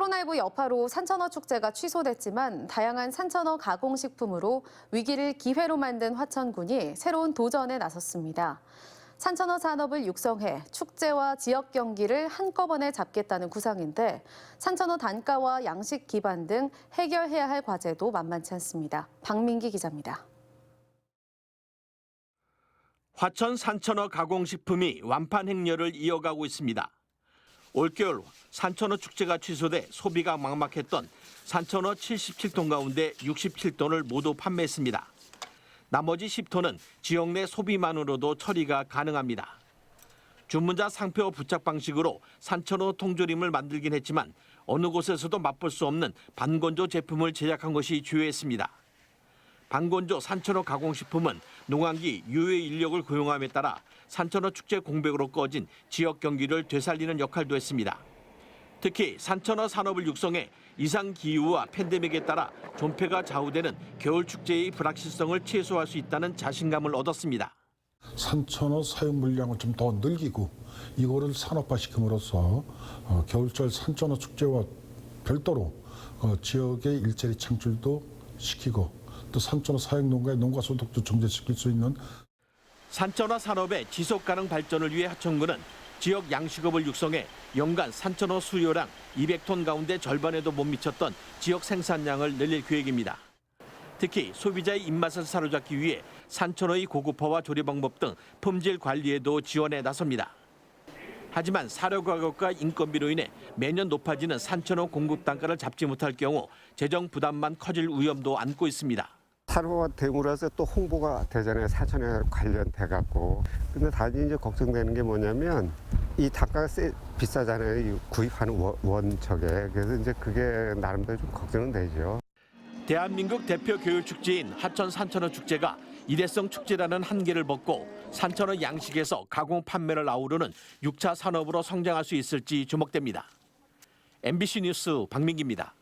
코로나19 여파로 산천어 축제가 취소됐지만 다양한 산천어 가공식품으로 위기를 기회로 만든 화천군이 새로운 도전에 나섰습니다. 산천어 산업을 육성해 축제와 지역 경기를 한꺼번에 잡겠다는 구상인데 산천어 단가와 양식 기반 등 해결해야 할 과제도 만만치 않습니다. 박민기 기자입니다. 화천 산천어 가공식품이 완판 행렬을 이어가고 있습니다. 올겨울 산천어 축제가 취소돼 소비가 막막했던 산천어 77톤 가운데 67톤을 모두 판매했습니다. 나머지 10톤은 지역 내 소비만으로도 처리가 가능합니다. 주문자 상표 부착 방식으로 산천어 통조림을 만들긴 했지만 어느 곳에서도 맛볼 수 없는 반건조 제품을 제작한 것이 주요했습니다. 반건조 산천어 가공식품은 농한기 유해 인력을 고용함에 따라 산천어 축제 공백으로 꺼진 지역 경기를 되살리는 역할도 했습니다. 특히 산천어 산업을 육성해 이상 기후와 팬데믹에 따라 존폐가 좌우되는 겨울 축제의 불확실성을 최소화할 수 있다는 자신감을 얻었습니다. 산천어 사용 물량을 좀 더 늘리고 이거를 산업화시킴으로써 어, 겨울철 산천어 축제와 별도로 어, 지역의 일자리 창출도 시키고 또 산천어 사용 농가의 농가 소득도 증대시킬 수 있는 산천어 산업의 지속 가능 발전을 위해 하천군은 지역 양식업을 육성해 연간 산천어 수요량 200톤 가운데 절반에도 못 미쳤던 지역 생산량을 늘릴 계획입니다. 특히 소비자의 입맛을 사로잡기 위해 산천어의 고급화와 조리 방법 등 품질 관리에도 지원에 나섭니다. 하지만 사료 가격과 인건비로 인해 매년 높아지는 산천어 공급 단가를 잡지 못할 경우 재정 부담만 커질 위험도 안고 있습니다. 사료가 됨으로써 또 홍보가 되잖아요. 사천에 관련돼 갖고. 근데 단지 이제 걱정되는 게 뭐냐면 이 단가가 세, 비싸잖아요. 이 구입하는 원, 원척에. 그래서 이제 그게 나름대로 좀 걱정은 되죠. 대한민국 대표 교육 축제인 하천 산천어 축제가 일회성 축제라는 한계를 벗고 산천어 양식에서 가공 판매를 아우르는 6차 산업으로 성장할 수 있을지 주목됩니다. MBC 뉴스 박민기입니다.